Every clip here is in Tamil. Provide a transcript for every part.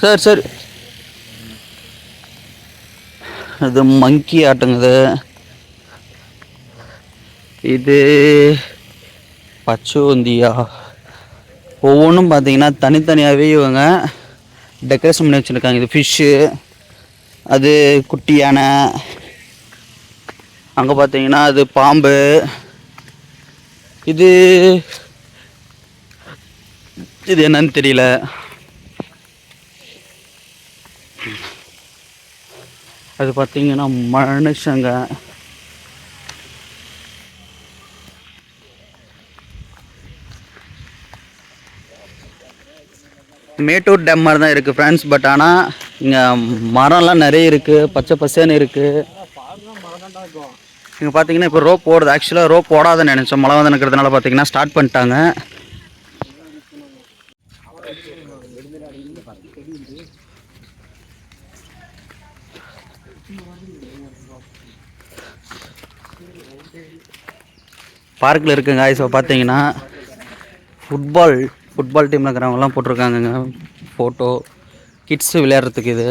சரி சரி. இது மங்கி ஆட்டுங்குது இது பச்சோந்தியா. ஒவ்வொன்றும் பார்த்தீங்கன்னா தனித்தனியாகவே இவங்க டெக்கரேஷன் பண்ணி வச்சுருக்காங்க. இது ஃபிஷ்ஷு அது குட்டி யானை. அங்கே பார்த்தீங்கன்னா அது பாம்பு. இது இது என்னன்னு தெரியல. அது பார்த்தீங்கன்னா மனுஷங்க. மேட்டூர் டேம் மாதிரி தான் இருக்குது ஃப்ரெண்ட்ஸ் பட் ஆனால் இங்கே மரம்லாம் நிறைய இருக்குது பச்சை பசேன்னு இருக்குது இங்கே பார்த்தீங்கன்னா இப்போ ரோப் போடுது ஆக்சுவலாக ரோப் போடாதுன்னு நினச்சோம். மழை வந்து இருக்கிறதுனால பார்த்தீங்கன்னா ஸ்டார்ட் பண்ணிட்டாங்க. பார்க்கில் இருக்குங்க. ஸோ பார்த்தீங்கன்னா ஃபுட்பால் ஃபுட்பால் டீமில் இருக்கிறவங்கலாம் போட்டிருக்காங்கங்க. ஃபோட்டோ கிட்ஸு விளையாடுறதுக்கு இது.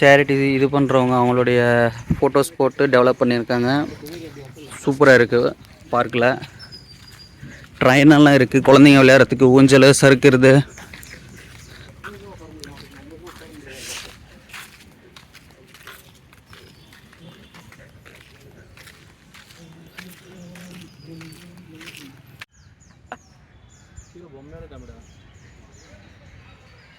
சேரிட்டி இது பண்ணுறவங்க அவங்களுடைய ஃபோட்டோஸ் போட்டு டெவலப் பண்ணியிருக்காங்க. சூப்பராக இருக்குது பார்க்கில். ட்ரெயினெல்லாம் இருக்குது குழந்தைங்க விளையாடுறதுக்கு ஊஞ்சல் சறுக்கிறது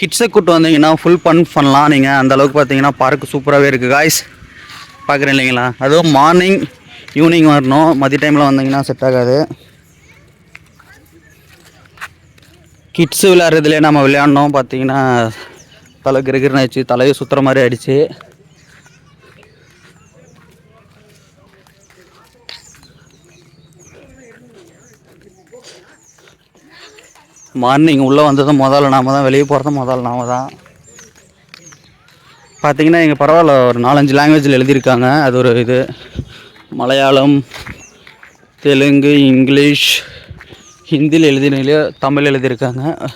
கிட்ஸை கூட்டு வந்தீங்கன்னா ஃபுல் ஃபன் பண்ணலாம். நீங்கள் அந்தளவுக்கு பார்த்தீங்கன்னா பார்க் சூப்பராகவே இருக்குது காய்ஸ் பார்க்குறேன் இல்லைங்களா? அதுவும் மார்னிங் ஈவினிங் வரணும். மதிய டைமில் வந்தீங்கன்னா செட் ஆகாது. கிட்ஸு விளையாடுறதுலேயே நம்ம விளையாடணும். பார்த்தீங்கன்னா தலை கிருகிருன்னு ஆயிடுச்சு. தலையை சுற்றுற மாதிரி ஆயிடுச்சு. மார்னிங் உள்ளே வந்ததும் முதல்ல நாம தான் வெளியே போகிறதும் முதல்ல நாம தான். பார்த்தீங்கன்னா இங்கே பரவாயில்ல ஒரு நாலஞ்சு லாங்குவேஜில் எழுதியிருக்காங்க. அது ஒரு இது. மலையாளம் தெலுங்கு இங்கிலீஷ் ஹிந்தியில் எழுதினாலே தமிழ் எழுதியிருக்காங்க.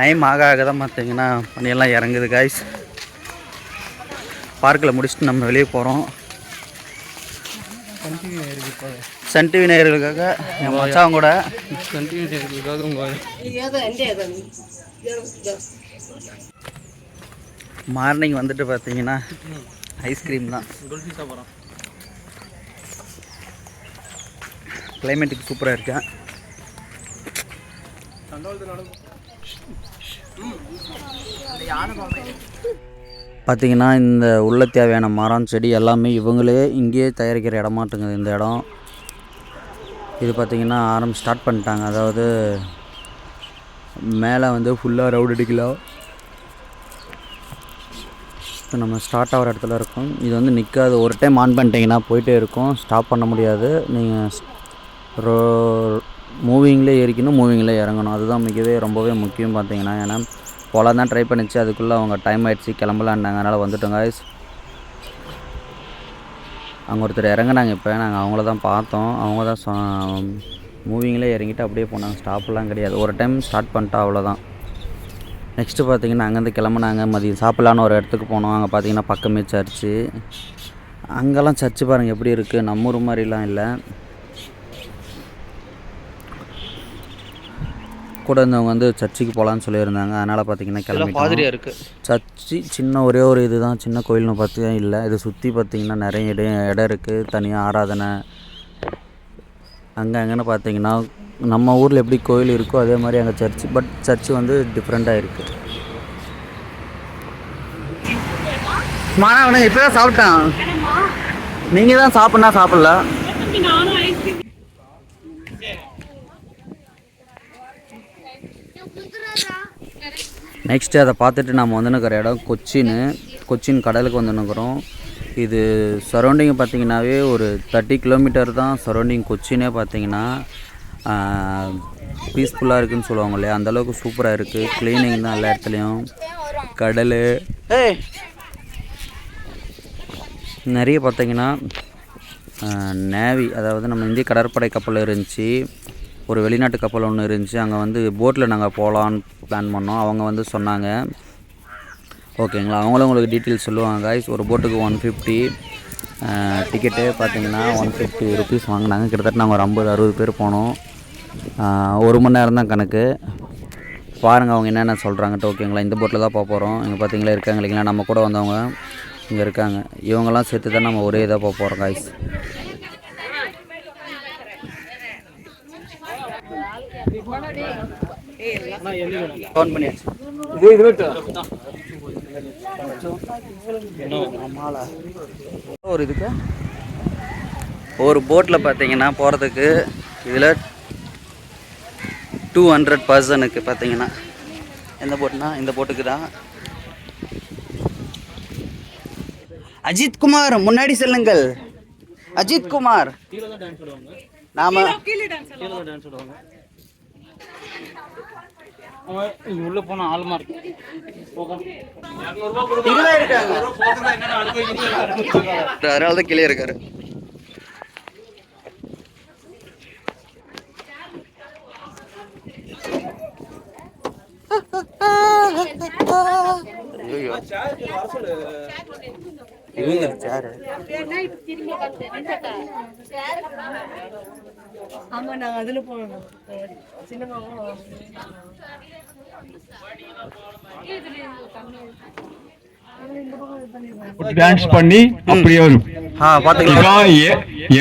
டைம் ஆக ஆக தான் பார்த்தீங்கன்னா பனியெல்லாம் இறங்குது காய்ஸ் பார்க்கில் முடிச்சுட்டு நம்ம வெளியே போகிறோம் சன் டிவி நேயர்களுக்காக என் மச்சான் கூட. மார்னிங் வந்துட்டு பார்த்தீங்கன்னா ஐஸ்கிரீம் தான். கிளைமேட்டுக்கு சூப்பராக இருக்கேன். பார்த்தீங்கன்னா இந்த உள்ள தேவையான மரம் செடி எல்லாமே இவங்களே இங்கேயே தயாரிக்கிற இடமாட்டுங்குது இந்த இடம். இது பார்த்திங்கன்னா ஆரம்பி ஸ்டார்ட் பண்ணிட்டாங்க. அதாவது மேலே வந்து ஃபுல்லாக ரவுட் அடிக்கலாம் இப்போ நம்ம ஸ்டார்ட் ஆகிற இடத்துல இருக்கோம். இது வந்து நிற்காது ஒரு டைம் ஆன் பண்ணிட்டீங்கன்னா போயிட்டே இருக்கும். ஸ்டாப் பண்ண முடியாது. நீங்கள் ரோ மூவிங்லேயே ஏறிக்கணும் மூவிங்லேயே இறங்கணும். அதுதான் மிகவே ரொம்பவே முக்கியம் பார்த்தீங்கன்னா ஏன்னா போல தான் ட்ரை பண்ணிச்சு. அதுக்குள்ளே அவங்க டைம் ஆகிடுச்சு கிளம்பலான்னாங்க அதனால் வந்துட்டோம் காய்ஸ் அங்கே ஒருத்தர் இறங்குனாங்க இப்போ. நாங்கள் அவங்கள தான் பார்த்தோம். அவங்க தான் சொ மூவிங்லேயே இறங்கிட்டு அப்படியே போனாங்க. ஸ்டாப்லாம் கிடையாது. ஒரு டைம் ஸ்டார்ட் பண்ணிட்டா அவ்வளோதான் நெக்ஸ்ட்டு பார்த்தீங்கன்னா அங்கேருந்து கிளம்புனாங்க. மதியம் சாப்பிட்லான்னு ஒரு இடத்துக்கு போனோம். அங்கே பார்த்தீங்கன்னா பக்கமே சர்ச்சு அங்கெல்லாம் சர்ச்சு பாருங்கள் எப்படி இருக்குது நம்ம ஊர் மாதிரிலாம் இல்லை. கூட இருந்தவங்க வந்து சர்ச்சுக்கு போகலான்னு சொல்லியிருந்தாங்க. அதனால் பார்த்தீங்கன்னா கிளம்பி இருக்கு. சர்ச்சு சின்ன ஒரே ஒரு இதுதான். சின்ன கோயில்னு பார்த்து இல்லை. இதை சுற்றி பார்த்தீங்கன்னா நிறைய இடம் இடம் இருக்குது தனியாக ஆராதனை. அங்கே அங்கேன்னு பார்த்தீங்கன்னா நம்ம ஊரில் எப்படி கோயில் இருக்கோ அதே மாதிரி அங்கே சர்ச்சு பட் சர்ச்சு வந்து டிஃப்ரெண்ட்டாக இருக்குது மாணவனே இப்போ தான் சாப்பிட்டான். நீங்கள் தான் சாப்பிட்னா சாப்பிடல நெக்ஸ்ட்டு அதை பார்த்துட்டு நம்ம வந்துன்னுக்கிற இடம் கொச்சின் கொச்சின் கடலுக்கு வந்துன்னுக்குறோம். இது சரௌண்டிங் பார்த்தீங்கன்னாவே ஒரு தேர்ட்டி கிலோமீட்டர் தான் சரௌண்டிங் கொச்சினே பார்த்தீங்கன்னா பீஸ்ஃபுல்லாக இருக்குன்னு சொல்லுவாங்க இல்லையா? அந்தளவுக்கு சூப்பராக இருக்குது க்ளீனிங் தான் எல்லா இடத்துலையும். கடல். நிறைய பார்த்தீங்கன்னா நேவி அதாவது நம்ம இந்திய கடற்படை கப்பல் இருந்துச்சு. ஒரு வெளிநாட்டு கப்பல் ஒன்று இருந்துச்சு. அங்கே வந்து போட்டில் நாங்கள் போகலான்னு பிளான் பண்ணோம். அவங்க வந்து சொன்னாங்க. ஓகேங்களா அவங்களும் உங்களுக்கு டீட்டெயில்ஸ் சொல்லுவாங்க காய்ஸ் ஒரு போட்டுக்கு ஒன் ஃபிஃப்டி டிக்கெட்டு பார்த்தீங்கன்னா ஒன் ஃபிஃப்டி ருபீஸ் வாங்கினாங்க. கிட்டத்தட்ட நாங்கள் ஒரு ஐம்பது அறுபது பேர் போனோம். ஒரு மணி நேரம் தான் கணக்கு. பாருங்கள் அவங்க என்னென்ன சொல்கிறாங்கட்டு ஓகேங்களா இந்த போட்டில் தான் போக போகிறோம் இங்கே பார்த்தீங்களா இருக்காங்க இல்லைங்களா? நம்ம கூட வந்தவங்க இங்கே இருக்காங்க. இவங்கெல்லாம் சேர்த்து தான் நம்ம ஒரே இதாக போக போகிறோம் காய்ஸ் ஃபோன் பண்ணியாச்சு ஒரு இதுக்கு. ஒரு போட்டில் பார்த்தீங்கன்னா போகிறதுக்கு இதில் டூ ஹண்ட்ரட் பர்சனுக்கு பார்த்தீங்கன்னா எந்த போட்னா இந்த போட்டுக்கு தான். அஜித் குமார் முன்னாடி செல்லுங்கள். அஜித் குமார். நாம உள்ள போனா ஆளுமா இருக்கு அதனால தான் கீழே இருக்காரு. ஐயோ இவங்க சேரு ஆமா நாங்க அதுல போனோம். சின்னமாவும் டான்ஸ் பண்ணி அப்படி வரும்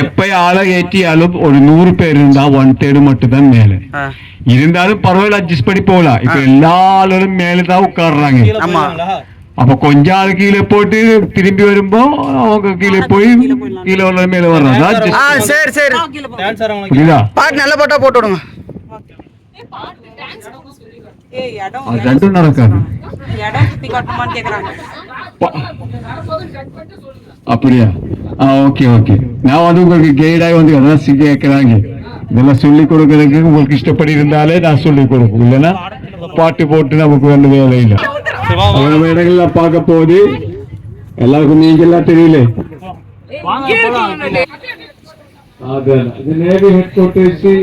எப்ப ஆளை ஏற்றியாலும் ஒரு நூறு பேர் இருந்தா ஒன் தேர்டு மட்டும் தான் மேல இருந்தாலும் பரவாயில்ல அட்ஜஸ்ட் பண்ணி போகலாம். இப்ப எல்லா ஆளும் மேல தான் உட்கார்றாங்க. ஆமா. அப்ப கொஞ்ச ஆள் கீழே போட்டு திரும்பி வரும்போ அவங்க கீழே போய் கீழே உள்ள மேல வர்றாங்க ஆ சரி சரி புரியுதா பாட்டு நல்ல பாட்டா போட்டு விடுங்க அது ரெண்டும் நடக்காது அப்படியா ஆ ஓகே ஓகே நான் வந்து உங்களுக்கு கைடாக வந்து அதான் கேட்கறாங்க இதெல்லாம் சொல்லி கொடுக்கறதுக்கு உங்களுக்கு இஷ்டப்படி இருந்தாலே நான் சொல்லி கொடுப்போம் இல்லைன்னா பாட்டு போட்டு நமக்கு வந்து வேலை இல்லை அவ்வளவு இடங்கள்லாம் பார்க்க போகுது. எல்லாருக்கும் நீங்க எல்லாம் தெரியல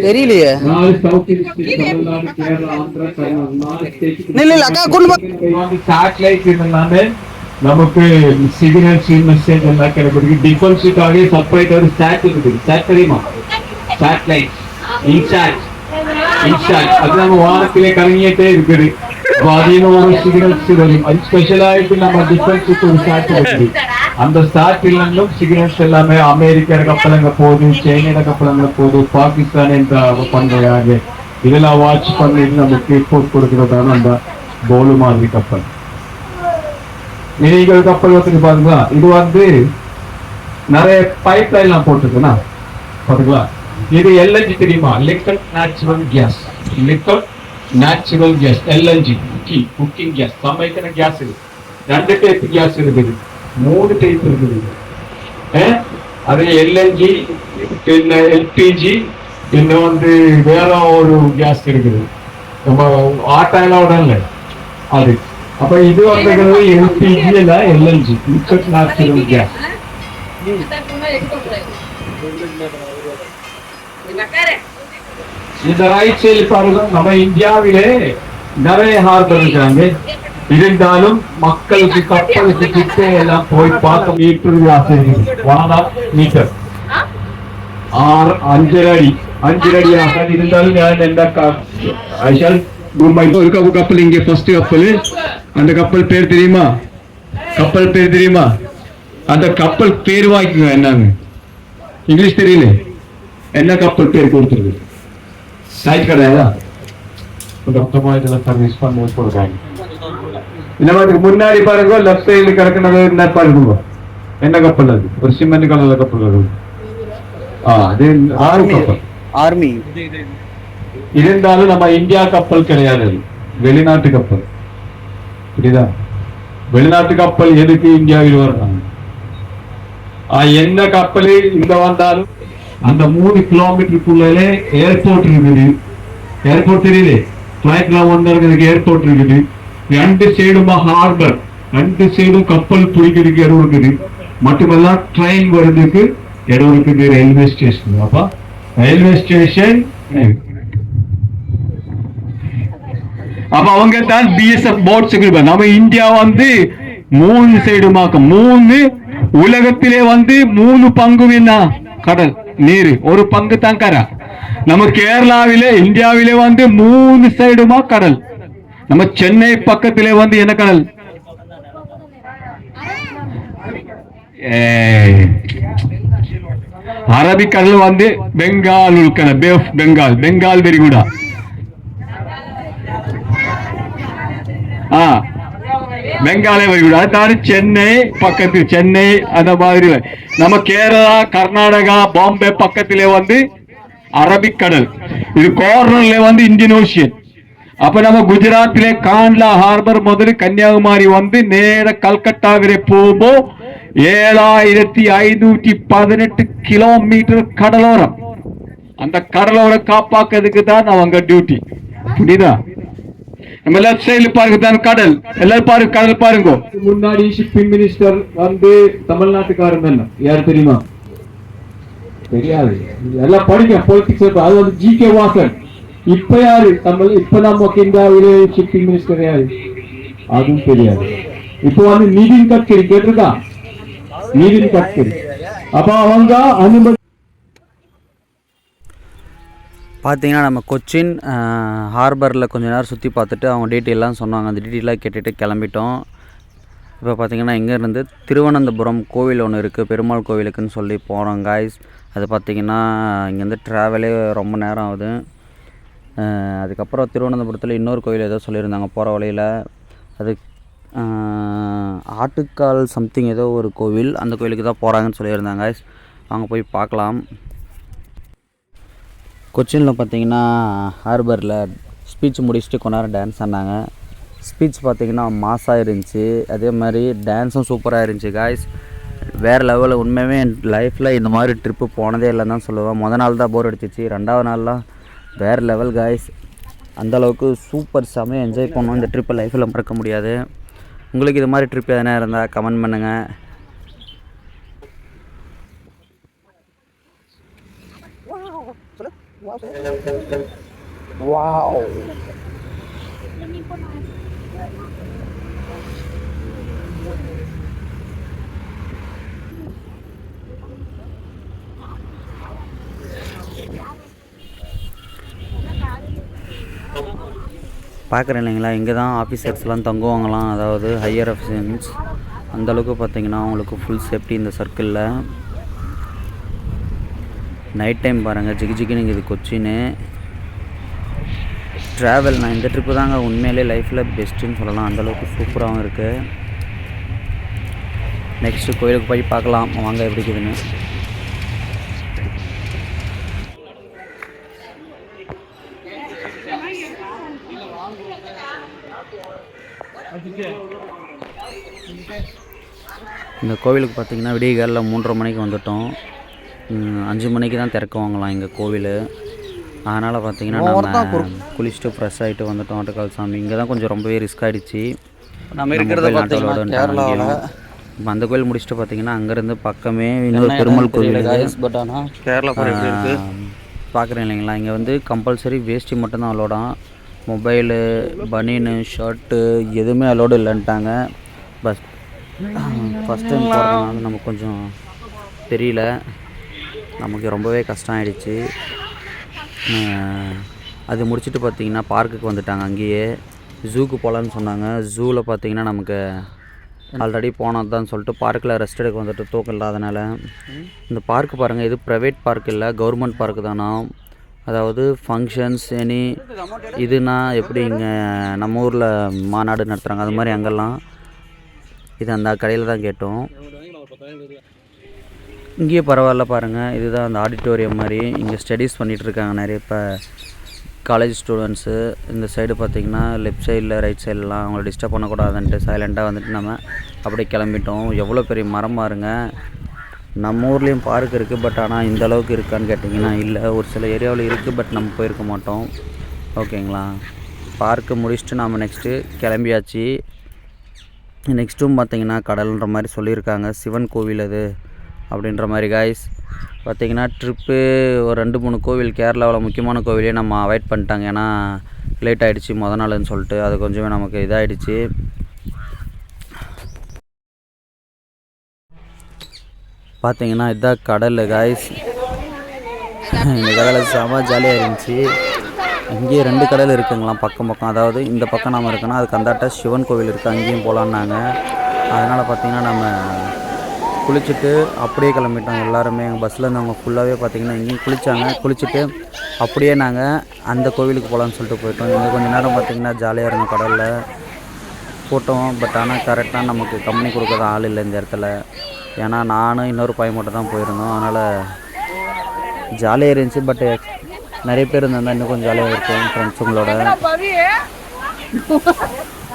தெரியலையே. நமக்கு சிக்னல்ஸ் மெசேஜ் எல்லாம் கிடைக்கிறது டிஃபென்ஸுக்காக செப்பரேட் ஒரு சாட் இருக்குது. சாட் தெரியுமா? சாட்டலைட் இன்சாட் இன்சாட் அது நம்ம வானத்திலே கலங்கிட்டே இருக்குது. அப்போ அதிலும் ஒரு சிக்னல்ஸ் வரும். அது ஸ்பெஷலாயிட்டு நம்ம டிஃபென்ஸுக்கு ஒரு சாட் இருக்குது அந்த சாட்டிலும் சிக்னல்ஸ் எல்லாமே அமெரிக்க கப்பலங்க போகுது சைனா கப்பலங்க போகுது பாகிஸ்தான் என்ற பண்றையாக இதெல்லாம் வாட்ச் பண்ணிட்டு நமக்கு போட் கொடுக்கிறதான அந்த போலு மாதிரி கப்பல். நீங்கள் கப்பல் வச்சுட்டு பாருங்களா? இது வந்து நிறைய பைப் லைன்லாம் போட்டுருக்குண்ணா? பாத்துங்களா? இது எல்என்ஜி தெரியுமா liquid natural gas liquid natural gas LNG cooking cooking gas சமைக்கிற கேஸ் இது ரெண்டு டைப் கேஸ் இருக்குது மூணு டைப் இருக்குது அது எல்என்ஜி பின்ன எல்பிஜி இன்னும் வந்து வேற ஒரு கேஸ் இருக்குது நம்ம ஆட்டையெல்லாம் உடனே அது அப்ப இது வந்தது எல்பிஜி இல்ல எல்என்ஜி லிக்விட் நேச்சுரல் கேஸ் இந்த ரைட் சைடு பாருங்க நம்ம இந்தியாவிலே நிறைய ஹார்பர் இருக்காங்க இருந்தாலும் மக்களுக்கு கப்பலுக்கு கிட்டே எல்லாம் போய் பார்க்க மீட்டர் வானம் மீட்டர். ஆறு அஞ்சரை அடி அஞ்சரை அடி ஆகாது. இருந்தாலும் நான் என்ன ஐஷால் மும்பை ஒரு கப்பல் இங்கே ஃபர்ஸ்ட் கப்பல். அந்த கப்பல் பேர் தெரியுமா? கப்பல் பேர் தெரியுமா? அந்த கப்பல் பேர் வாங்கிக்கோங்க என்னங்க இங்கிலீஷ் தெரியல என்ன கப்பல் பேர் கொடுத்துருக்கு நைட் கிடையாதா? மொத்தமா இதுல சர்வீஸ் பண்ணி முன்னாடி பாருங்க லெஃப்ட் சைடுல கிடக்குனது என்ன பாருங்க என்ன கப்பல் அது? ஒரு சிமெண்ட் கலர்ல கப்பல் அது. ஆ அது ஆறு கப்பல். ஆர்மி இருந்தாலும் நம்ம இந்தியா கப்பல் கிடையாது வெளிநாட்டு கப்பல். புரியுதா? வெளிநாட்டு கப்பல் எதுக்கு இந்தியாவில் வரணும் ஆ, என்ன கப்பல் இங்க வந்தாலும் அந்த மூணு கிலோமீட்டருக்குள்ளே ஏர்போர்ட் இருக்குது. ஏர்போர்ட் தெரியுது பிளைட்லாம் வந்திருக்கிறதுக்கு ஏர்போர்ட் இருக்குது. ரெண்டு சைடும் ஹார்பர் ரெண்டு சைடும் கப்பல் பிடிக்கிறதுக்கு இடம் இருக்குது. மட்டுமல்ல ட்ரெயின் வர்றதுக்கு இடம் இருக்குது ரயில்வே ஸ்டேஷன் அப்பா ரயில்வே ஸ்டேஷன் அப்ப அவங்க தான் பிஎஸ்எஃப் போர்ட் செக்யூரிட்டி நம்ம இந்தியா வந்து மூணு சைடுமாக்க மூணு உலகத்திலே வந்து மூணு பங்கு என்ன? கடல். நீர் ஒரு பங்கு தான் கரை. நம்ம கேரளாவிலே இந்தியாவிலே வந்து மூணு சைடுமா கடல். நம்ம சென்னை பக்கத்திலே வந்து என்ன கடல்? ஏய். அரபிக்கடல் வந்து பெங்கால் உள்கடல் பேஃப் பெங்கால் பெங்கால் வெரிகுடா ஆ. பெங்காலே வரிகுடா அதாவது சென்னை பக்கத்து சென்னை அந்த மாதிரி நம்ம கேரளா கர்நாடகா பாம்பே பக்கத்திலே வந்து அரபிக்கடல் இது கோர்னர்ல வந்து இந்தியன் ஓஷியன் அப்ப நம்ம குஜராத்திலே காண்ட்லா ஹார்பர் முதல் கன்னியாகுமரி வந்து நேர கல்கட்டா வரை போகும்போது ஏழாயிரத்தி ஐநூத்தி பதினெட்டு கிலோமீட்டர் கடலோரம். அந்த கடலோரை காப்பாக்குறதுக்கு தான் அவங்க டியூட்டி புரியுதா? நம்ம லெஃப்ட் சைடுல பாருங்க தான் கடல். எல்லாரும் பாருங்க கடல் பாருங்க. முன்னாடி ஷிப்பிங் மினிஸ்டர் வந்து தமிழ்நாட்டுக்காரன் எல்லாம் யார் தெரியுமா? தெரியாது. எல்லாம் படிக்க பொலிட்டிக்ஸ் அது வந்து ஜி கே வாசன் இப்ப யாரு? தமிழ் இப்ப நம்ம இந்தியாவிலே ஷிப்பிங் மினிஸ்டர் யாரு? அதுவும் தெரியாது. இப்ப வந்து நிதின் கட்கரி கேட்டிருக்கா? நிதின் கட்கரி. அப்ப அவங்க அனுமதி பார்த்தீங்கன்னா நம்ம கொச்சின் ஹார்பரில் கொஞ்ச நேரம் சுற்றி பார்த்துட்டு அவங்க டீட்டெயிலாம் சொன்னாங்க. அந்த டீட்டெயிலாக கேட்டுட்டு கிளம்பிட்டோம். இப்போ பார்த்தீங்கன்னா இங்கேருந்து திருவனந்தபுரம் கோவில் ஒன்று இருக்குது பெருமாள் கோவிலுக்குன்னு சொல்லி போகிறோம் காய்ஸ் அது பார்த்தீங்கன்னா இங்கேருந்து ட்ராவலே ரொம்ப நேரம் ஆகுது. அதுக்கப்புறம் திருவனந்தபுரத்தில் இன்னொரு கோவில் ஏதோ சொல்லியிருந்தாங்க போகிற வழியில். அது ஆட்டுக்கால் சம்திங் ஏதோ ஒரு கோவில். அந்த கோவிலுக்கு தான் போகிறாங்கன்னு சொல்லியிருந்தாங்க அங்கே போய் பார்க்கலாம். கொச்சினில் பார்த்தீங்கன்னா ஹார்பரில் ஸ்பீச் முடிச்சுட்டு கொஞ்ச நேரம் டான்ஸ் ஆடினாங்க ஸ்பீச் பார்த்தீங்கன்னா மாசாக இருந்துச்சு. அதே மாதிரி டான்ஸும் சூப்பராக இருந்துச்சு காய்ஸ் வேறு லெவலில் உண்மையுமே என் லைஃப்பில் இந்த மாதிரி ட்ரிப்பு போனதே இல்லைன்னு தான் சொல்லுவேன். முத நாள் தான் போர் அடிச்சிச்சு. ரெண்டாவது நாள்லாம் வேறு லெவல் காய்ஸ் அந்தளவுக்கு சூப்பர் செமையாக என்ஜாய் பண்ணோம். இந்த ட்ரிப்பை லைஃப்பில் மறக்க முடியாது. உங்களுக்கு இது மாதிரி ட்ரிப் எதனா இருந்தால் கமெண்ட் பண்ணுங்கள் பார்க்குறேன் இல்லைங்களா? இங்கே தான் ஆஃபீஸர்ஸ்லாம் தங்குவாங்களாம். அதாவது ஹையர் அஃபிஷியன்ஸ் அந்தளவுக்கு பார்த்தீங்கன்னா அவங்களுக்கு ஃபுல் சேஃப்டி இந்த சர்க்கிளில் நைட் டைம் பாருங்கள் ஜிகி ஜிகின்னு இது கொச்சின்னு. ட்ராவல் நான் இந்த ட்ரிப்பு தாங்க உண்மையிலே லைஃப்பில் பெஸ்ட்டுன்னு சொல்லலாம். அந்தளவுக்கு சூப்பராகவும் இருக்குது நெக்ஸ்ட்டு கோயிலுக்கு போய் பார்க்கலாம். வாங்க எப்படி இருக்குதுன்னு. இந்த கோவிலுக்கு பார்த்தீங்கன்னா விடியகாலில் மூன்றரை மணிக்கு வந்துட்டோம். அஞ்சு மணிக்கு தான் திறக்குவாங்களாம் எங்கள் கோவில். அதனால் பார்த்தீங்கன்னா நம்ம குளிச்சுட்டு ஃப்ரெஷ் ஆகிட்டு வந்துட்டோம் ஆட்டுக்கால் சாமி. இங்கே தான் கொஞ்சம் ரொம்பவே ரிஸ்க் ஆகிடுச்சு நம்ம இருக்கிறத பார்த்தீங்கன்னா கேரளாவில் இப்போ அந்த கோயில் முடிச்சுட்டு பார்த்தீங்கன்னா அங்கேருந்து பக்கமே இன்னொரு பெருமாள் கோவில் பட் ஆனால் கேரளா பார்க்குறேன் இல்லைங்களா? இங்கே வந்து கம்பல்சரி வேஷ்டி மட்டும்தான் அலோடாம் மொபைலு பனியனு ஷர்ட்டு எதுவுமே அலோடு இல்லைன்ட்டாங்க. பஸ் ஃபஸ்ட் டைம் போகிறதுனால நமக்கு கொஞ்சம் தெரியல. நமக்கு ரொம்பவே கஷ்டம் ஆகிடுச்சு அது முடிச்சுட்டு பார்த்தீங்கன்னா பார்க்குக்கு வந்துட்டாங்க அங்கேயே. ஜூக்கு போகலான்னு சொன்னாங்க. ஜூவில் பார்த்திங்கன்னா நமக்கு ஆல்ரெடி போனது தான் சொல்லிட்டு பார்க்கில் ரெஸ்ட் எடுக்க வந்துட்டு தூக்கம் இல்லாதனால. இந்த பார்க் பாருங்கள் இது ப்ரைவேட் பார்க் இல்லை கவர்மெண்ட் பார்க் தானா? அதாவது ஃபங்க்ஷன்ஸ் எனி இதுனா எப்படி இங்கே நம்ம ஊரில் மாநாடு நடத்துகிறாங்க அது மாதிரி அங்கெல்லாம். இது அந்த கடையில் தான் கேட்டோம். இங்கேயே பரவாயில்ல பாருங்கள் இதுதான் அந்த ஆடிட்டோரியம் மாதிரி இங்கே ஸ்டடீஸ் பண்ணிகிட்டு இருக்காங்க நிறைய இப்போ காலேஜ் ஸ்டூடெண்ட்ஸு இந்த சைடு பார்த்திங்கன்னா லெஃப்ட் சைடில் ரைட் சைட்லாம் அவங்கள டிஸ்டர்ப் பண்ணக்கூடாதுன்ட்டு சைலண்ட்டாக வந்துட்டு நம்ம அப்படியே கிளம்பிட்டோம். எவ்வளோ பெரிய மரம் பாருங்க. நம்ம ஊர்லேயும் பார்க் இருக்குது பட் ஆனால் இந்த அளவுக்கு இருக்கான்னு கேட்டிங்கன்னா இல்லை. ஒரு சில ஏரியாவில் இருக்குது பட் நம்ம போயிருக்க மாட்டோம். ஓகேங்களா பார்க்கு முடிச்சுட்டு நாம் நெக்ஸ்ட்டு கிளம்பியாச்சு. நெக்ஸ்ட்டும் பார்த்தீங்கன்னா கடல்ன்ற மாதிரி சொல்லியிருக்காங்க. சிவன் கோவில் அது. அப்படின்ற மாதிரி காய்ஸ் பார்த்திங்கன்னா ட்ரிப்பு ஒரு ரெண்டு மூணு கோவில் கேரளாவில் முக்கியமான கோவிலே நம்ம அவாய்ட் பண்ணிட்டாங்க. ஏன்னா லேட் ஆகிடுச்சு மொதல் நாள்னு சொல்லிட்டு. அது கொஞ்சமே நமக்கு இதாகிடுச்சு பார்த்தீங்கன்னா இதுதான் கடல் காய்ஸ் இந்த கடலில் செம ஜாலியாக இருந்துச்சு. இங்கேயே ரெண்டு கடல் இருக்குங்களாம் பக்கம் பக்கம். அதாவது இந்த பக்கம் நம்ம இருக்கோன்னா அதுக்கு அந்தாட்ட சிவன் கோவில் இருக்குது அங்கேயும் போகலான்னாங்க அதனால் பார்த்திங்கன்னா நம்ம குளிச்சுட்டு அப்படியே கிளம்பிட்டோம். எல்லாருமே எங்கள் பஸ்ஸில் இருந்தவங்க ஃபுல்லாகவே பார்த்திங்கன்னா இங்கேயும் குளித்தாங்க குளிச்சுட்டு அப்படியே நாங்கள் அந்த கோவிலுக்கு போகலான்னு சொல்லிட்டு போயிட்டோம். இங்கே கொஞ்சம் நேரம் பார்த்திங்கன்னா ஜாலியாக இருந்தோம் கடலில் போட்டோம். பட் ஆனால் கரெக்டாக நமக்கு கம்பெனி கொடுக்குற ஆள் இல்லை இந்த இடத்துல. ஏன்னா நானும் இன்னொரு பையன் மட்டும் தான் போயிருந்தோம். அதனால் ஜாலியாக இருந்துச்சு. பட் நிறைய பேர் இருந்தால் இன்னும் கொஞ்சம் ஜாலியாக இருக்கும் ஃப்ரெண்ட்ஸுங்களோட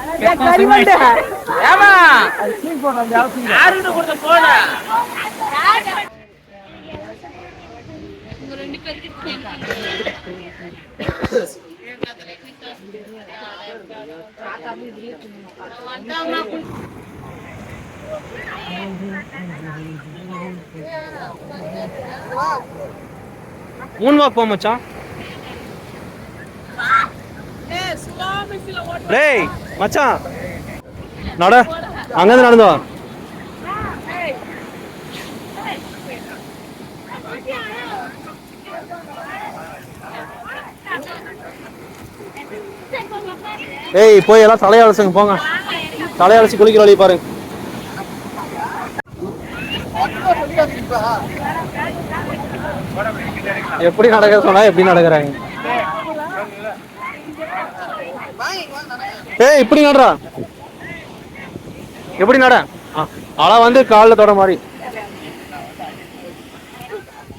பவி கரிமண்டை ஏமா. யாருன்னு கொடுத்த போன மூணு வாக் போ மச்சான். டேய். மச்சான். நட. அங்கேருந்து நடந்து வா. ஏய் போய் எல்லாம் தலையை போங்க. தலையை அலசி குளிக்கிற வழி பாருங்க. எப்படி நடக்க சொன்னா எப்படி நடக்கிறாங்க? ஏய் இப்படி நடறா. எப்படி நட? ஆளா வந்து காலில் தொட மாதிரி.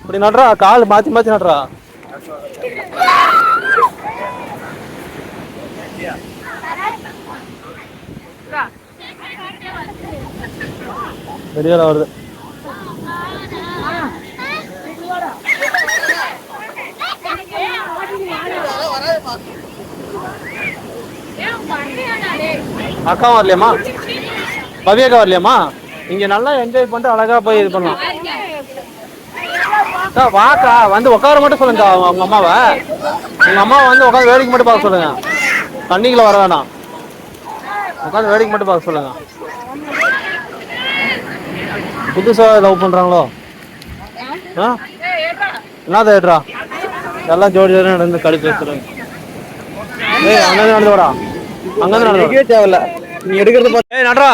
இப்படி நடுறா கால் மாத்தி மாத்தி நடுறா. வெளியில வருது. அக்காவும் வரலையாம்மா? பவியக்கா வரலையாம்மா? இங்க நல்லா என்ஜாய் பண்ணிட்டு அழகா போய் இது பண்ணலாம். அக்கா, வாக்கா வந்து உட்கார மட்டும் சொல்லுங்க உங்க அம்மாவை. உங்க அம்மாவை வந்து உட்காந்து வேடிக்கை மட்டும் பார்க்க சொல்லுங்க. தண்ணிக்குள்ள வர வேணாம். உட்காந்து வேடிக்கை மட்டும் பார்க்க சொல்லுங்க. புதுசா லவ் பண்றாங்களோ? ஆ? என்ன தேடுறா எல்லாம் ஜோடி ஜோடி நடந்து கழிச்சு வச்சுருங்க ஏய் அண்ணன் நடந்து வரா அங்கே வாடா. தேவையில்ல நீ எடுக்கிறது பார்த்து ஏய் நடரா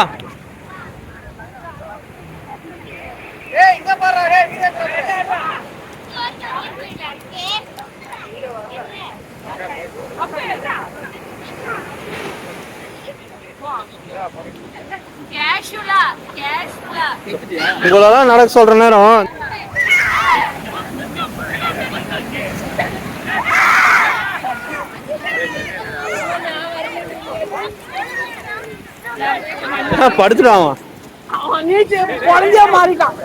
கேஷுலா கேஷுலா. இவ்வளோலாம் நடக்க சொல்ற நேரம். படுத்துட்டான் அவன். நீச்சு குழந்தையா மாறிட்டான்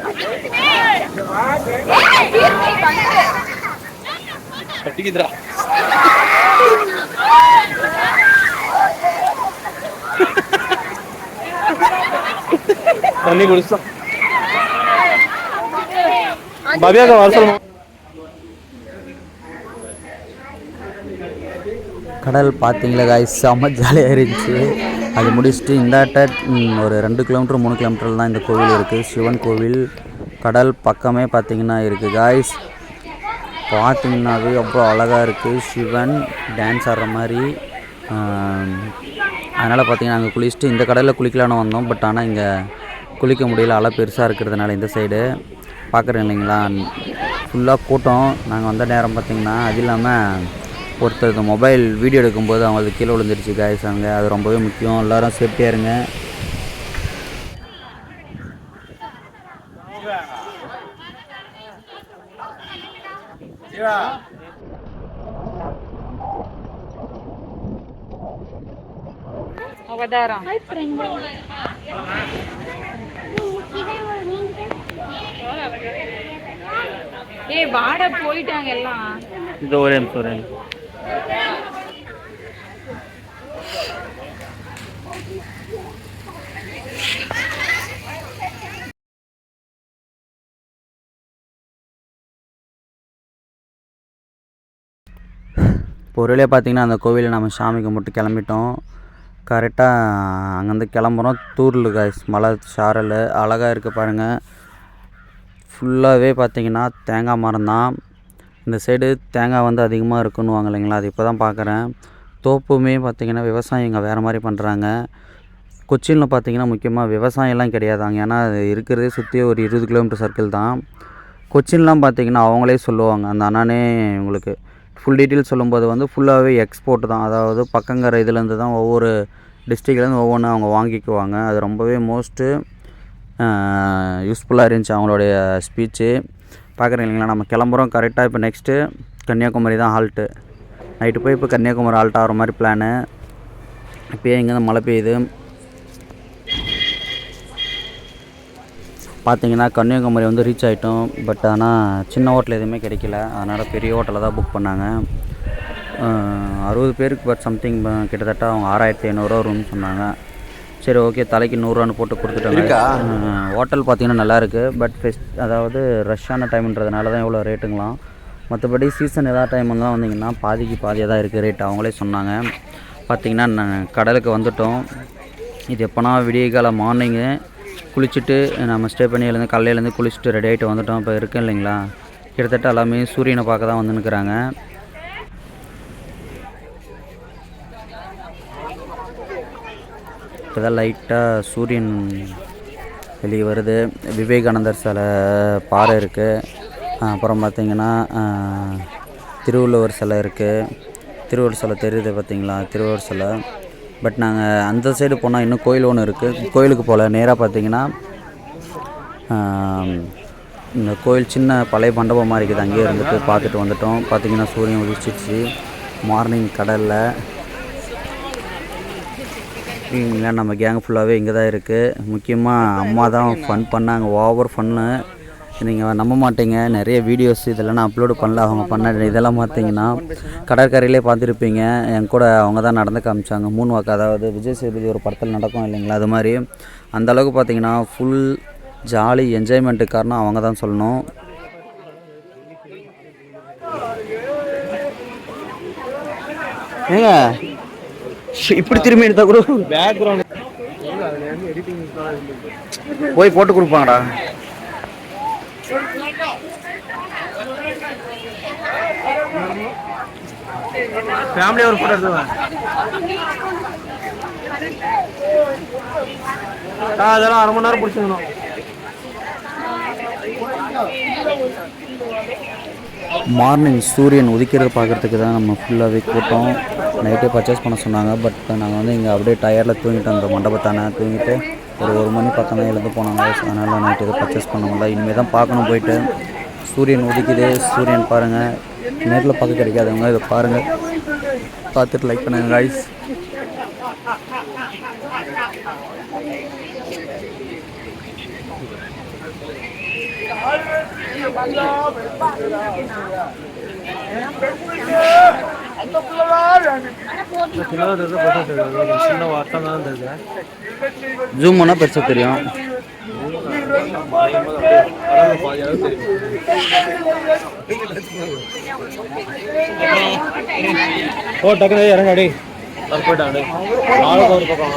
கட்டிக்குதுடா தண்ணி குடிச்சான் பவ்யாக்கா வர சொல்லுமா கடல் பார்த்தீங்களா காய்ஸ் செம்ம ஜாலியாக இருந்துச்சு அது முடிச்சுட்டு இந்தாட்ட ஒரு ரெண்டு கிலோமீட்டர் மூணு கிலோமீட்டரில் தான் இந்த கோவில் இருக்குது சிவன் கோவில் கடல் பக்கமே பார்த்தீங்கன்னா இருக்குது காய்ஸ் பார்த்தீங்கன்னாவே அவ்வளோ அழகாக இருக்குது சிவன் டான்ஸ் ஆடுற மாதிரி அதனால் பார்த்தீங்கன்னா அங்கே குளிச்சுட்டு இந்த கடலில் குளிக்கலான்னு வந்தோம். பட் ஆனால் இங்கே குளிக்க முடியல. அலை பெருசாக இருக்கிறதுனால இந்த சைடு பார்க்குறேன் இல்லைங்களா? ஃபுல்லாக கூட்டம். நாங்கள் வந்த நேரம் பார்த்திங்கன்னா அது இல்லாமல் ஒருத்தருக்கு மொபைல் வீடியோ எடுக்கும்போது அவங்களுக்கு கீழே விழுந்துருச்சு காய்ஸ் அங்கே அது ரொம்பவே முக்கியம். எல்லோரும் சேஃப்டியாக இருங்க. அவதாரம். ஏய் வாட போயிட்டாங்க எல்லாம். இது ஒரே நிமிஷம் ஒரே நிமிஷம். பொருளே பார்த்திங்கன்னா அந்த கோவிலில் நம்ம சாமி கும்பிட்டு கிளம்பிட்டோம். கரெக்டாக அங்கேருந்து கிளம்புறோம். தூரில் காய்ஸ் மலை சாரல் அழகாக இருக்குது பாருங்கள் ஃபுல்லாகவே பார்த்தீங்கன்னா தேங்காய் மரம் தான். இந்த சைடு தேங்காய் வந்து அதிகமாக இருக்குன்னுவாங்க இல்லைங்களா? அது இப்போ தான் பார்க்குறேன் தோப்புமே பார்த்திங்கன்னா விவசாயம் இங்கே வேறு மாதிரி பண்ணுறாங்க கொச்சினில் பார்த்தீங்கன்னா முக்கியமாக விவசாயம்லாம் கிடையாது அங்கே ஏன்னா அது இருக்கிறதே சுற்றி ஒரு இருபது கிலோமீட்டர் சர்க்கிள் தான். கொச்சின்லாம் பார்த்திங்கன்னா அவங்களே சொல்லுவாங்க. அந்த அண்ணனே உங்களுக்கு ஃபுல் டீட்டெயில் சொல்லும்போது வந்து ஃபுல்லாகவே எக்ஸ்போர்ட் தான். அதாவது பக்கங்கிற இதுலேருந்து தான் ஒவ்வொரு டிஸ்ட்ரிக்ட்லேருந்து ஒவ்வொன்றும் அவங்க வாங்கிக்குவாங்க. அது ரொம்பவே மோஸ்ட்டு யூஸ்ஃபுல்லாக இருந்துச்சு அவங்களுடைய ஸ்பீச்சு பார்க்குறீங்க இல்லைங்களா? நம்ம கிளம்புறோம். கரெக்டாக இப்போ நெக்ஸ்ட்டு கன்னியாகுமரி தான் ஹால்ட்டு நைட்டு போய் இப்போ கன்னியாகுமரி ஹால்ட் ஆகிற மாதிரி பிளானு இப்போயே இங்கேருந்து மழை பெய்யுது. பார்த்தீங்கன்னா கன்னியாகுமரி வந்து ரீச் ஆகிட்டோம் பட் ஆனால் சின்ன ஹோட்டல் எதுவுமே கிடைக்கல. அதனால் பெரிய ஹோட்டலில் தான் புக் பண்ணாங்க. அறுபது பேருக்கு பட் சம்திங் கிட்டத்தட்ட அவங்க ஆறாயிரத்தி ஐநூறுரூவா ரூம் சொன்னாங்க. சரி ஓகே தலைக்கு நூறுரூவான்னு போட்டு கொடுத்துட்டாங்க. ஹோட்டல் பார்த்தீங்கன்னா நல்லா இருக்குது பட் ஃபெஸ்ட் அதாவது ரஷ்ஷான டைம்ன்றதுனால தான் இவ்வளோ ரேட்டுங்களாம் மற்றபடி சீசன் ஏதாவது டைம் தான் வந்தீங்கன்னா பாதிக்கு பாதியாக தான் இருக்குது ரேட் அவங்களே சொன்னாங்க. பார்த்தீங்கன்னா கடலுக்கு வந்துட்டோம். இது எப்போனா விடிய கால மார்னிங்கு குளிச்சுட்டு நம்ம ஸ்டே பண்ணி எழுந்து காலையிலேருந்து குளிச்சுட்டு ரெடி ஆகிட்டு வந்துட்டோம். இப்போ இருக்கேன் இல்லைங்களா? கிட்டத்தட்ட எல்லாமே சூரியனை பார்க்க தான் வந்து நிற்கிறாங்க இப்போ தான் லைட்டாக சூரியன் வெளியே வருது. விவேகானந்தர் சிலை பாறை இருக்குது அப்புறம் பார்த்திங்கன்னா திருவள்ளுவர் சிலை இருக்குது திருவள்ளுவர் சிலை தெரியுது பார்த்தீங்களா திருவள்ளுவர் சிலை. பட் நாங்கள் அந்த சைடு போனால் இன்னும் கோயில் ஒன்று இருக்குது. கோயிலுக்கு போகல. நேராக பார்த்தீங்கன்னா இந்த கோயில் சின்ன பழைய மண்டபம் மாதிரி இருக்குது. அங்கேயே இருந்துட்டு பார்த்துட்டு வந்துட்டோம். பார்த்தீங்கன்னா சூரியன் உதிச்சிச்சு மார்னிங் கடலில். இங்கே நம்ம கேங் ஃபுல்லாகவே இங்கே தான் இருக்குது முக்கியமாக அம்மா தான் ஃபன் பண்ணாங்க. ஓவர் ஃபன்னு நீங்கள் நம்ப மாட்டீங்க. நிறைய வீடியோஸ் இதெல்லாம் நான் அப்லோடு பண்ணல. அவங்க பண்ண இதெல்லாம் பார்த்தீங்கன்னா கடற்கரையிலே பார்த்துருப்பீங்க. என் கூட அவங்க தான் நடந்து காமிச்சாங்க. மூணு வாக்கு அதாவது விஜய் சேதுபதி ஒரு படத்தில் நடக்கும் இல்லைங்களா? அது மாதிரி. அந்த அளவுக்கு பார்த்தீங்கன்னா ஃபுல் ஜாலி என்ஜாய்மெண்ட்டு காரணம் அவங்க தான் சொல்லணும். ஏங்க? இப்படி திரும்பி எடுத்தா கூட பேக்ரவுண்ட் போய் போட்டு கொடுப்பாங்கடா. ஃபேமிலியாக ஒரு ஃபோட்டோ எடுத்துவேன் அதெல்லாம் அரை மணி நேரம் பிடிச்சிக்கணும். மார்னிங் சூரியன் உதிக்கிறத பார்க்குறதுக்கு தான் நம்ம ஃபுல்லாகவே கூட்டம். நைட்டே பர்ச்சேஸ் பண்ண சொன்னாங்க பட் நாங்கள் வந்து இங்கே அப்படியே டயரில் தூங்கிட்டோம். அந்த மண்டபத்தானே தூங்கிட்டு ஒரு ஒரு மணி பக்கம் தான் எழுந்து போனாங்க. அதனால் நைட்டு எதுவும் பர்ச்சேஸ் பண்ண முடியல. இனிமேல் தான் பார்க்கணும் போயிட்டு. சூரியன் உதிக்குது. சூரியன் பாருங்கள் நேரில் பார்க்க கிடைக்காதவங்க இதை பாருங்கள் பார்த்துட்டு லைக் பண்ணுங்க காய்ஸ் ஜூம் பண்ணால் பெருசாக தெரியும் கடவுள் பாதி அளவு தெரியும் ஓ டக்குனு இறங்க அடி. அது போயிட்டாங்க ஆளுக்கு ஒரு பக்கம்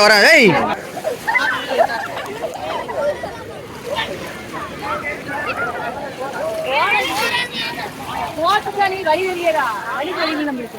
வரா ஏய் போட்டுக்கா நீ வழி வெளியடா வழி வெளியே நம்மளுக்கு.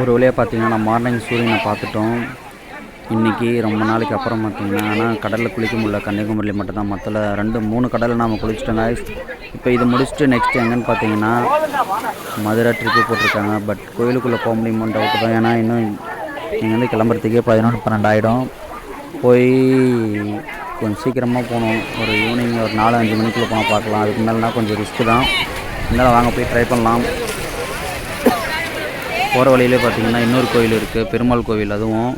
ஒரு வழியாக பார்த்தீங்கன்னா மார்னிங் சூரியனை பார்த்துட்டோம். இன்றைக்கி ரொம்ப நாளைக்கு அப்புறம் பார்த்தீங்கன்னா ஆனால் கடலில் குளிக்க முடியல. கன்னியாகுமரியில் மட்டும்தான். மற்ற ரெண்டு மூணு கடலில் நாம் குளிச்சிட்டோம் இப்போ இது முடிச்சுட்டு நெக்ஸ்ட் எங்கன்னு பார்த்தீங்கன்னா மதுரை ட்ரிப்பு போட்டிருக்காங்க. பட் கோயிலுக்குள்ளே போக முடியுமோ டவுட் தான். ஏன்னா இன்னும் நீங்கள் வந்து கிளம்புறதுக்கே பதினொன்று பன்னெண்டு ஆகிடும் போய் கொஞ்சம் சீக்கிரமாக போகணும். ஒரு ஈவினிங் ஒரு நாலு அஞ்சு மணிக்குள்ளே போனால் பார்க்கலாம். அதுக்கு மேலேனா கொஞ்சம் ரிஸ்க்கு தான். இருந்தாலும் வாங்க போய் ட்ரை பண்ணலாம். போகிற வழியிலே பார்த்தீங்கன்னா இன்னொரு கோயில் இருக்குது பெருமாள் கோவில் அதுவும்.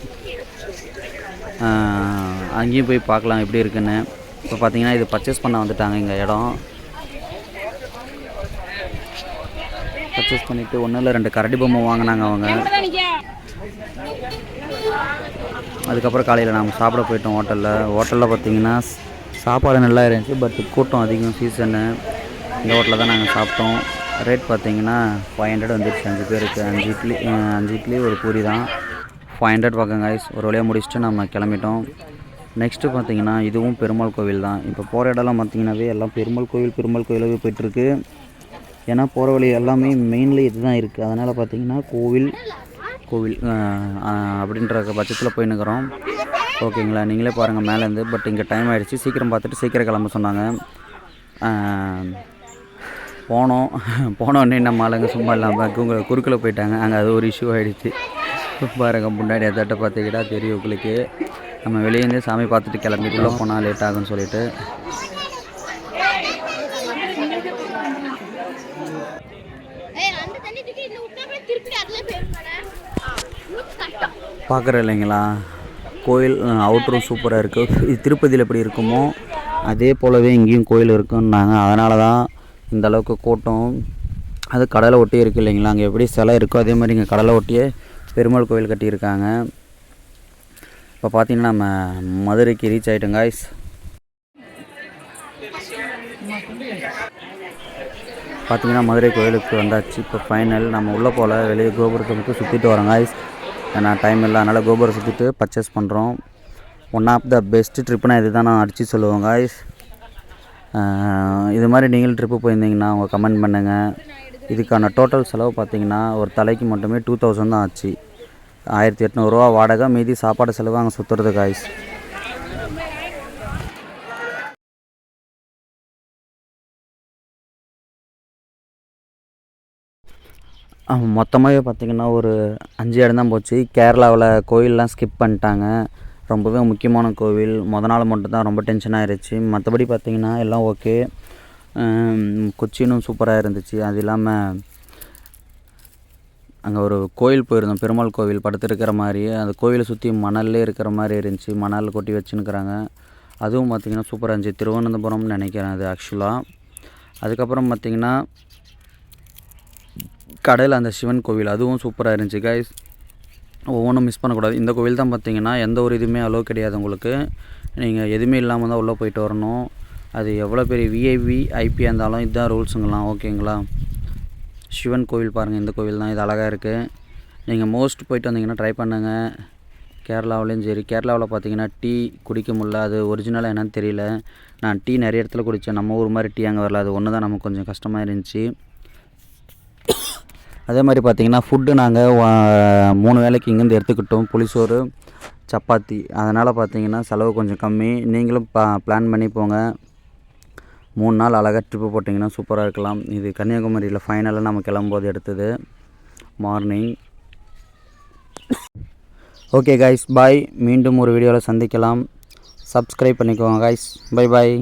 அங்கேயும் போய் பார்க்கலாம் எப்படி இருக்குன்னு. இப்போ பார்த்தீங்கன்னா இது பர்ச்சேஸ் பண்ண வந்துட்டாங்க இங்கே இடம். பர்ச்சேஸ் பண்ணிவிட்டு ஒன்றும் இல்லை ரெண்டு கரடி பொம்மை வாங்கினாங்க அவங்க. அதுக்கப்புறம் காலையில் நாங்கள் சாப்பிட போயிட்டோம் ஹோட்டலில். ஹோட்டலில் பார்த்தீங்கன்னா சாப்பாடு நல்லா இருந்துச்சு பட் கூட்டம் அதிகம் சீசனு இந்த ஹோட்டலில் தான் நாங்கள் சாப்பிட்டோம். ரேட் பார்த்தீங்கன்னா ஃபைவ் ஹண்ட்ரட் வந்துருச்சு அஞ்சு பேருக்கு. அஞ்சு இட்லி அஞ்சு இட்லி ஒரு பூரி தான். ஃபைவ் ஹண்ட்ரட் பக்கம் காய்ஸ் ஒரு வழியாக முடிச்சுட்டு நம்ம கிளம்பிட்டோம். நெக்ஸ்ட்டு பார்த்தீங்கன்னா இதுவும் பெருமாள் கோவில் தான். இப்போ போகிற இடம்லாம் பார்த்தீங்கன்னாவே எல்லாம் பெருமாள் கோவில் பெருமாள் கோயிலாகவே போயிட்டுருக்கு. ஏன்னா போகிற வழி எல்லாமே மெயின்லி இதுதான் இருக்குது அதனால் பார்த்தீங்கன்னா கோவில் கோவில் அப்படின்ற பட்சத்தில் போயின்னுக்குறோம் ஓகேங்களா? நீங்களே பாருங்கள் மேலேருந்து பட் இங்கே டைம் ஆகிடுச்சு சீக்கிரம் பார்த்துட்டு சீக்கிரம் கிளம்ப சொன்னாங்க. போனோம். போனோடனே நம்ம ஆளுங்க சும்மா இல்லாமல் குங்க குறுக்கில் போயிட்டாங்க. அங்கே அது ஒரு இஷ்யூ ஆகிடுச்சு பாருங்கள் முன்னாடி எதாட்ட பார்த்துக்கிட்டா தெரியும் உங்களுக்கு. நம்ம வெளியேருந்தே சாமி பார்த்துட்டு கிளம்பிட்டுள்ள போனால் லேட் ஆகும்னு சொல்லிட்டு ஏய் அந்த தண்ணி தூக்கி இதுல விட்டா அப்படியே திருப்பி அதுல போயிருப்பானே கட்டம் பார்க்குற இல்லைங்களா? கோயில் அவுட்ரும் சூப்பராக இருக்குது இது திருப்பதியில் எப்படி இருக்குமோ அதே போலவே இங்கேயும் கோயில் இருக்குன்னாங்க. அதனால தான் இந்த அளவுக்கு கூட்டம். அது கடலை ஒட்டியே இருக்குது இல்லைங்களா? அங்கே எப்படி சிலை இருக்கோ அதே மாதிரி இங்கே கடலை ஒட்டியே பெருமாள் கோயில் கட்டியிருக்காங்க. இப்போ பார்த்தீங்கன்னா நம்ம மதுரைக்கு ரீச் ஆகிட்டோம் காய்ஸ் பார்த்தீங்கன்னா மதுரை கோயிலுக்கு வந்தாச்சு. இப்போ ஃபைனல் நம்ம உள்ளே போல் வெளியே கோபுரத்தை மட்டும் சுற்றிட்டு வரோம் காய்ஸ் ஏன்னா டைம் இல்லை அதனால் கோபுரம் சுற்றிட்டு பர்ச்சேஸ் பண்ணுறோம் ஒன் ஆஃப் த பெஸ்ட்டு ட்ரிப்புனா இது தான் நான் அடித்து சொல்லுவேன் காய்ஸ் இது மாதிரி நீங்களும் ட்ரிப்பு போயிருந்தீங்கன்னா உங்கள் கமெண்ட் பண்ணுங்கள் இதுக்கான டோட்டல் செலவு பார்த்தீங்கன்னா ஒரு தலைக்கு மட்டுமே டூ தௌசண்ட் தான் ஆச்சு. ஆயிரத்தி எட்நூறுரூவா வாடகை மீதி சாப்பாடு செலவு அங்கே சுற்றுறது காய்ஸ் மொத்தமாகவே பார்த்திங்கன்னா ஒரு அஞ்சு இடம் தான் போச்சு. கேரளாவில் கோயிலெலாம் ஸ்கிப் பண்ணிட்டாங்க. ரொம்பவே முக்கியமான கோவில். மொதல் நாள் மட்டும்தான் ரொம்ப டென்ஷன் ஆயிடுச்சு மற்றபடி பார்த்திங்கன்னா எல்லாம் ஓகே கொச்சினும் சூப்பராக இருந்துச்சு. அது இல்லாமல் அங்கே ஒரு கோயில் போயிருந்தோம். பெருமாள் கோவில் படுத்துருக்கிற மாதிரி. அந்த கோவிலை சுற்றி மணல்லே இருக்கிற மாதிரி இருந்துச்சு. மணல் கொட்டி வச்சுன்னுக்குறாங்க. அதுவும் பார்த்திங்கன்னா சூப்பராக இருந்துச்சு. திருவனந்தபுரம்னு நினைக்கிறேன் அது ஆக்சுவலாக அதுக்கப்புறம் பார்த்திங்கன்னா கடையில் அந்த சிவன் கோவில் அதுவும் சூப்பராக இருந்துச்சு கைஸ் ஒவ்வொன்றும் மிஸ் பண்ணக்கூடாது. இந்த கோவில் தான் பார்த்தீங்கன்னா எந்த ஒரு இதுவுமே அலோவ் கிடையாது உங்களுக்கு. நீங்கள் எதுவுமே இல்லாமல் தான் உள்ளே போயிட்டு வரணும். அது எவ்வளோ பெரிய விஐவி ஐபியாக இருந்தாலும் இதுதான் ரூல்ஸுங்களாம் ஓகேங்களா சிவன் கோவில் பாருங்கள் இந்த கோவில் தான் இது அழகாக இருக்குது நீங்கள் மோஸ்ட் போயிட்டு வந்தீங்கன்னா ட்ரை பண்ணுங்கள் கேரளாவிலையும் சரி கேரளாவில் பார்த்தீங்கன்னா டீ குடிக்க முடில அது ஒரிஜினலாக என்னன்னு தெரியல. நான் டீ நிறைய இடத்துல குடித்தேன் நம்ம ஊர் மாதிரி டீ அங்கே வரல அது ஒன்று தான் நமக்கு கொஞ்சம் கஷ்டமாக இருந்துச்சு. அதே மாதிரி பார்த்தீங்கன்னா ஃபுட்டு நாங்கள் மூணு வேளைக்கு இங்கேருந்து எடுத்துக்கிட்டோம். புளிசோறு சப்பாத்தி. அதனால் பார்த்தீங்கன்னா செலவு கொஞ்சம் கம்மி. நீங்களும் பா பிளான் பண்ணி போங்க. மூணு நாள் அழகாக ட்ரிப்பு போட்டிங்கன்னா சூப்பராக இருக்கலாம். இது கன்னியாகுமரியில் ஃபைனலாக நம்ம கிளம்பும்போது எடுத்தது. மார்னிங் ஓகே காய்ஸ் பாய் மீண்டும் ஒரு வீடியோவில் சந்திக்கலாம். சப்ஸ்கிரைப் பண்ணிக்கோங்க காய்ஸ் பை பாய்